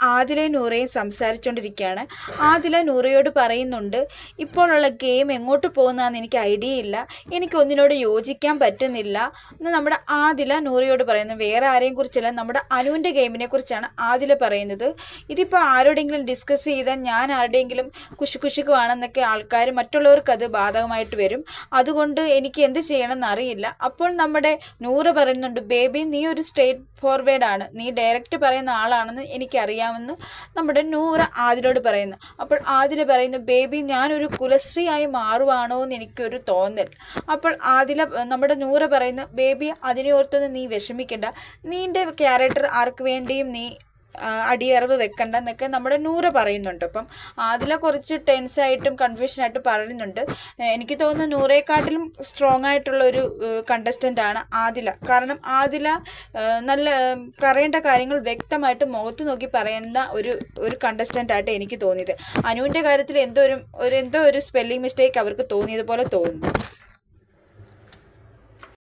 ആദില നൂറയും സംസാരിച്ചുകൊണ്ടിരിക്കുകയാണ് ആദില നൂറയോട് പറയുന്നുണ്ട് ഇപ്പോഴുള്ള ഗെയിം എങ്ങോട്ട് പോകുന്നതെന്ന് എനിക്ക് ഐഡിയ ഇല്ല. എനിക്കൊന്നിനോട് യോജിക്കാൻ പറ്റുന്നില്ല. എന്ന് നമ്മുടെ ആദില നൂറയോട് പറയുന്നത് വേറെ ആരെയും കുറിച്ചല്ല നമ്മുടെ അനുവിന്റെ ഗെയിമിനെ കുറിച്ചാണ് ആദില പറയുന്നത്. ഇതിപ്പോൾ ആരോടെങ്കിലും ഡിസ്കസ് ചെയ്താൽ ഞാൻ ആരുടെയെങ്കിലും കുശു കുശുക്കുവാണെന്നൊക്കെ ആൾക്കാർ മറ്റുള്ളവർക്ക് അത് ബാധകമായിട്ട് വരും. അതുകൊണ്ട് എനിക്ക് എന്ത് ചെയ്യണമെന്ന് അറിയില്ല. അപ്പോൾ നമ്മുടെ നൂറ് പറയുന്നുണ്ട് ബേബി നീ ഒരു സ്ട്രേറ്റ് ഫോർവേഡ് ആണ് നീ ഡയറക്റ്റ് പറയുന്ന ആളാണെന്ന് എനിക്കറിയാമെന്ന് നമ്മുടെ നൂറ് ആദിലോട് പറയുന്നു. അപ്പോൾ ആദില പറയുന്നു ബേബി ഞാനൊരു കുലശ്രീയായി മാറുവാണോ എന്ന് എനിക്കൊരു തോന്നൽ. അപ്പോൾ ആദില നമ്മുടെ നൂറ് പറയുന്നു ബേബി അതിനെ ഓർത്തൊന്നും നീ വിഷമിക്കണ്ട. നീന്റെ ക്യാരക്ടർ ആർക്ക് വേണ്ടിയും നീ അടിയറവ് വെക്കണ്ട എന്നൊക്കെ നമ്മുടെ നൂറ് പറയുന്നുണ്ട്. അപ്പം അതിൽ കുറച്ച് ടെൻസായിട്ടും കൺഫ്യൂഷനായിട്ടും പറയുന്നുണ്ട്. എനിക്ക് തോന്നുന്നു നൂറേക്കാട്ടിലും സ്ട്രോങ് ആയിട്ടുള്ള ഒരു കണ്ടസ്റ്റന്റ് ആണ് ആദില. കാരണം ആദില നല്ല പറയേണ്ട കാര്യങ്ങൾ വ്യക്തമായിട്ട് മുഖത്ത് നോക്കി പറയുന്ന ഒരു ഒരു കണ്ടസ്റ്റന്റ് ആയിട്ട് എനിക്ക് തോന്നിയത്. അനുവിന്റെ കാര്യത്തിൽ എന്തോ ഒരു ഒരു എന്തോ ഒരു സ്പെല്ലിംഗ് മിസ്റ്റേക്ക് അവർക്ക് തോന്നിയതുപോലെ തോന്നുന്നു.